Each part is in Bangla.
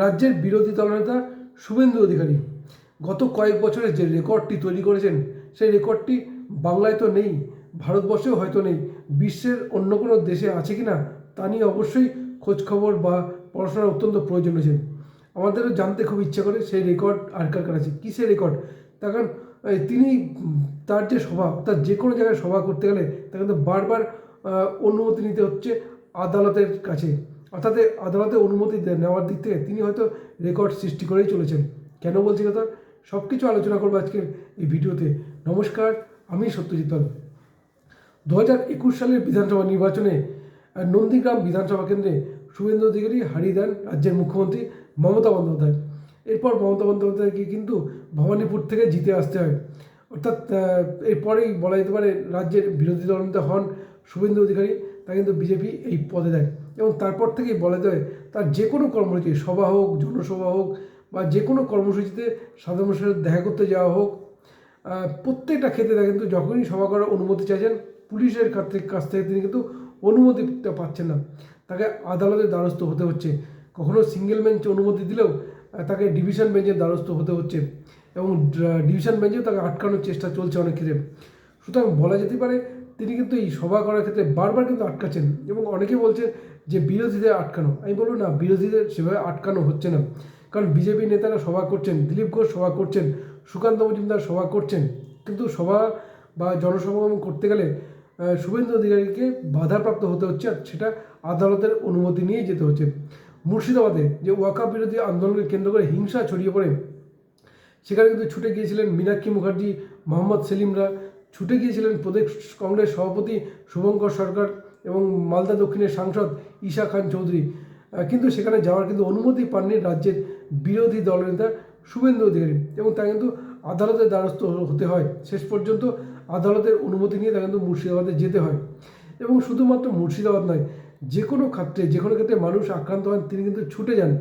রাজ্যের বিরোধী দলনেতা শুভেন্দু অধিকারী গত কয়েক বছরে যে রেকর্ডটি তৈরি করেছেন, সেই রেকর্ডটি বাংলায় তো নেই, ভারতবর্ষেও হয়তো নেই, বিশ্বের অন্য কোনো দেশে আছে কি না তা নিয়ে অবশ্যই খোঁজখবর বা পড়াশোনার অত্যন্ত প্রয়োজন রয়েছে। আমাদেরও জানতে খুব ইচ্ছা করে সেই রেকর্ড আর কার কার আছে সেই রেকর্ড? তার কারণ তিনি তার যে সভা তার যে কোনো জায়গায় সভা করতে গেলে তাকে কিন্তু বারবার অনুমতি নিতে হচ্ছে আদালতের কাছে। অর্থাৎ আদালতে অনুমতি নেওয়ার দিক থেকে তিনি হয়তো রেকর্ড সৃষ্টি করেই চলেছেন। কেন বলছি কথা? সব কিছু আলোচনা করব আজকের এই ভিডিওতে। নমস্কার, আমি সত্যজিৎ পাল দু হাজার একুশ সালের বিধানসভা নির্বাচনে নন্দীগ্রাম বিধানসভা কেন্দ্রে শুভেন্দু অধিকারী হারিয়ে দেন রাজ্যের মুখ্যমন্ত্রী মমতা বন্দ্যোপাধ্যায়। এরপর মমতা বন্দ্যোপাধ্যায়কে কিন্তু ভবানীপুর থেকে জিতে আসতে হয়। অর্থাৎ এরপরেই বলা যেতে পারে রাজ্যের বিরোধী দলনেতা হন শুভেন্দু অধিকারী। তা কিন্তু বিজেপি এই পদে দেয়। এবং তারপর থেকেই বলা যায়, তার যে কোনো কর্মসূচি, সভা হোক, জনসভা হোক, বা যে কোনো কর্মসূচিতে সাধারণ মানুষের দেখা করতে যাওয়া হোক প্রত্যেকটা ক্ষেত্রে তারা কিন্তু যখনই সভা করার অনুমতি চাইছেন, পুলিশের কাছ থেকে কাছ থেকে তিনি কিন্তু অনুমতিটা পাচ্ছেন না। তাকে আদালতের দ্বারস্থ হতে হচ্ছে। কখনো সিঙ্গেল বেঞ্চ অনুমতি দিলেও তাকে ডিভিশন বেঞ্চের দ্বারস্থ হতে হচ্ছে। এবং ডিভিশন বেঞ্চেও তাকে আটকানোর চেষ্টা চলছে অনেক ক্ষেত্রে। সুতরাং বলা যেতে পারে তিনি কিন্তু এই সভা করার ক্ষেত্রে বারবার কিন্তু আটকাচ্ছেন। এবং অনেকে বলছে যে, বিরোধীদের আটকানো। আমি বলব না, বিরোধীদের সেভাবে আটকানো হচ্ছে না। কারণ বিজেপি নেতারা সভা করছেন, দিলীপ ঘোষ সভা করছেন, সুকান্ত মজুমদার সভা করছেন। কিন্তু সভা বা জনসমাগম করতে গেলে শুভেন্দু অধিকারীকে বাধাপ্রাপ্ত হতে হচ্ছে আর সেটা আদালতের অনুমতি নিয়েই যেতে হচ্ছে। মুর্শিদাবাদে যে ওয়াকা বিরোধী আন্দোলনকে কেন্দ্র করে হিংসা ছড়িয়ে পড়ে, সেখানে কিন্তু ছুটে গিয়েছিলেন মীনাক্ষী মুখার্জি, মোহাম্মদ সেলিমরা। ছুটে গিয়েছিলেন প্রদেশ কংগ্রেস সভাপতি শুভঙ্কর সরকার এবং মালদা দক্ষিণের সাংসদ ঈশা খান চৌধুরী। কিন্তু সেখানে যাওয়ার কিন্তু অনুমতি পাননি রাজ্যের বিরোধী দলনেতা শুভেন্দু অধিকারী এবং তা কিন্তু আদালতের দ্বারস্থ হতে হয়। শেষ পর্যন্ত আদালতের অনুমতি নিয়ে তা কিন্তু মুর্শিদাবাদে যেতে হয়। এবং শুধুমাত্র মুর্শিদাবাদ নয়, যে কোনো ক্ষেত্রে, যে কোনো ক্ষেত্রে মানুষ আক্রান্ত হন, তিনি কিন্তু ছুটে যান।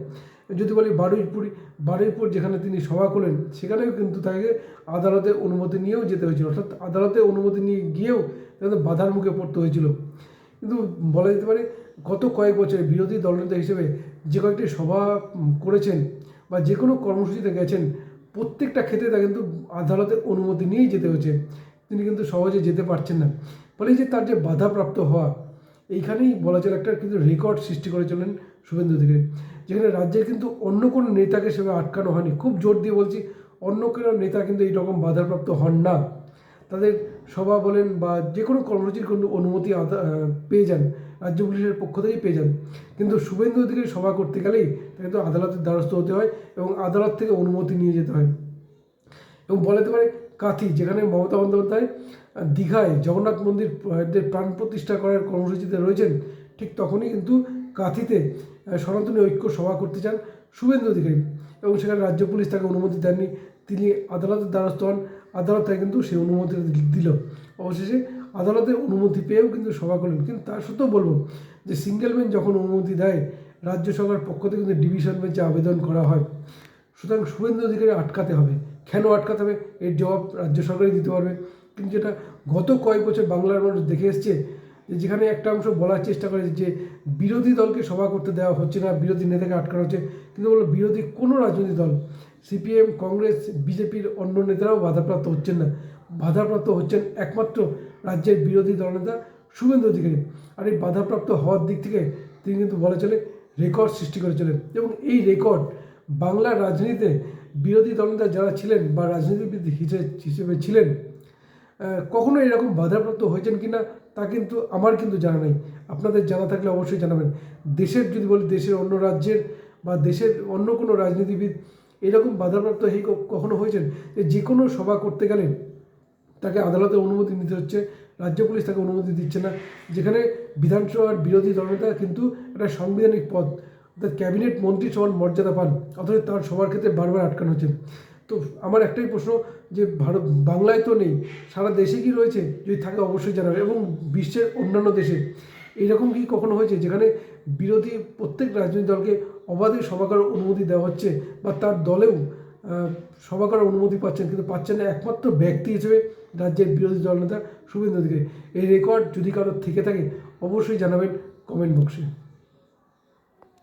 যদি বলি বারুইপুরি, বারুইপুর যেখানে তিনি সভা করলেন, সেখানেও কিন্তু তাকে আদালতে অনুমতি নিয়েও যেতে হয়েছিল। অর্থাৎ আদালতে অনুমতি নিয়ে গিয়েও তাকে বাধার মুখে পড়তে হয়েছিল। কিন্তু বলা যেতে পারে, গত কয়েক বছরে বিরোধী দলনেতা হিসেবে যে কয়েকটি সভা করেছেন বা যে কোনো কর্মসূচিতে গেছেন, প্রত্যেকটা ক্ষেত্রে তা কিন্তু আদালতের অনুমতি নিয়েই যেতে হয়েছে। তিনি কিন্তু সহজে যেতে পারছেন না। ফলে যে তার যে বাধাপ্রাপ্ত হওয়া এইখানেই বলা চলে একটা কিন্তু রেকর্ড সৃষ্টি করেছিলেন শুভেন্দু অধিকারী, যেখানে রাজ্যের কিন্তু অন্য কোনো নেতাকে সেভাবে আটকানো হয়নি। খুব জোর দিয়ে বলছি, অন্য কোনো নেতা কিন্তু এইরকম বাধাপ্রাপ্ত হন না। তাদের সভা বলেন বা যে কোনো কর্মসূচির কোনো অনুমতি পেয়ে যান, রাজ্য পুলিশের পক্ষ থেকেই পেয়ে যান। কিন্তু শুভেন্দু অধিকারী সভা করতে গেলেই তাকে কিন্তু আদালতের দ্বারস্থ হতে হয় এবং আদালত থেকে অনুমতি নিয়ে যেতে হয়। এবং বলাতে পারে কাথি, যেখানে মমতা বন্দ্যোপাধ্যায় দীঘায় জগন্নাথ মন্দির প্রাণ প্রতিষ্ঠা করার কর্মসূচিতে রয়েছেন, ঠিক তখনই কিন্তু কাঁথিতে সনাতনী ঐক্য সভা করতে চান শুভেন্দু অধিকারী। এবং সেখানে রাজ্য পুলিশ তাকে অনুমতি দেননি। তিনি আদালতের দ্বারস্থ হন। আদালত তাকে কিন্তু সেই অনুমতি দিল। অবশেষে আদালতের অনুমতি পেয়েও কিন্তু সভা করলেন। কিন্তু তার সত্ত্বেও বলব যে সিঙ্গেল বেঞ্চ যখন অনুমতি দেয়, রাজ্য সরকার পক্ষ থেকে কিন্তু ডিভিশন বেঞ্চে আবেদন করা হয়। সুতরাং শুভেন্দু অধিকারী আটকাতে হবে। কেন আটকাতে হবে? এর জবাব রাজ্য সরকারই দিতে পারবে। কিন্তু যেটা গত কয়েক বছর বাংলার মানুষ দেখে এসছে যেখানে একটা অংশ বলার চেষ্টা করে যে বিরোধী দলকে সভা করতে দেওয়া হচ্ছে না, বিরোধী নেতাকে আটকানো হচ্ছে, কিন্তু বলো বিরোধী কোনো রাজনৈতিক দল, সিপিএম, কংগ্রেস, বিজেপির অন্য নেতারাও বাধাপ্রাপ্ত হচ্ছেন না। বাধাপ্রাপ্ত হচ্ছেন একমাত্র রাজ্যের বিরোধী দলনেতা শুভেন্দু অধিকারী। আর এই বাধাপ্রাপ্ত হওয়ার দিক থেকে তিনি কিন্তু বলা চলে রেকর্ড সৃষ্টি করেছিলেন এবং এই রেকর্ড বাংলার রাজনীতিতে বিরোধী দলনেতা যারা ছিলেন বা রাজনীতিবিদ হিসেবে ছিলেন কখনো এরকম বাধাপ্রাপ্ত হয়েছেন কিনা তা কিন্তু আমার কিন্তু জানা নেই। আপনাদের জানা থাকলে অবশ্যই জানাবেন। দেশের, যদি বলি দেশের অন্য রাজ্যের বা দেশের অন্য কোনো রাজনীতিবিদ এরকম বাধাপ্রাপ্ত হয়ে কখনো হয়েছেন যে যে কোনো সভা করতে গেলে তাকে আদালতে অনুমতি নিতে হচ্ছে, রাজ্য পুলিশ তাকে অনুমতি দিচ্ছে না, যেখানে বিধানসভার বিরোধী দলনেতা কিন্তু একটা সাংবিধানিক পদ, অর্থাৎ ক্যাবিনেট মন্ত্রী সমান মর্যাদা পান, অথচ তার সবার ক্ষেত্রে বারবার আটকানো হচ্ছে। তো আমার একটাই প্রশ্ন যে ভারত বাংলায় তো নেই সারা দেশে কি রয়েছে? যদি থাকে অবশ্যই জানাবে। এবং বিশ্বের অন্যান্য দেশে এরকম কি কখনো হয়েছে যেখানে বিরোধী প্রত্যেক রাজনৈতিক দলকে অবাধে সভা করার অনুমতি দেওয়া হচ্ছে বা তার দলেও আহ, সভা করার অনুমতি পাচ্ছেন কিন্তু পাচ্ছেন না একমাত্র ব্যক্তি হিসেবে রাজ্যের বিরোধী দলনেতা শুভেন্দু অধিকারী। এই রেকর্ড যদি কারোর থেকে থাকে অবশ্যই জানাবেন কমেন্ট বক্সে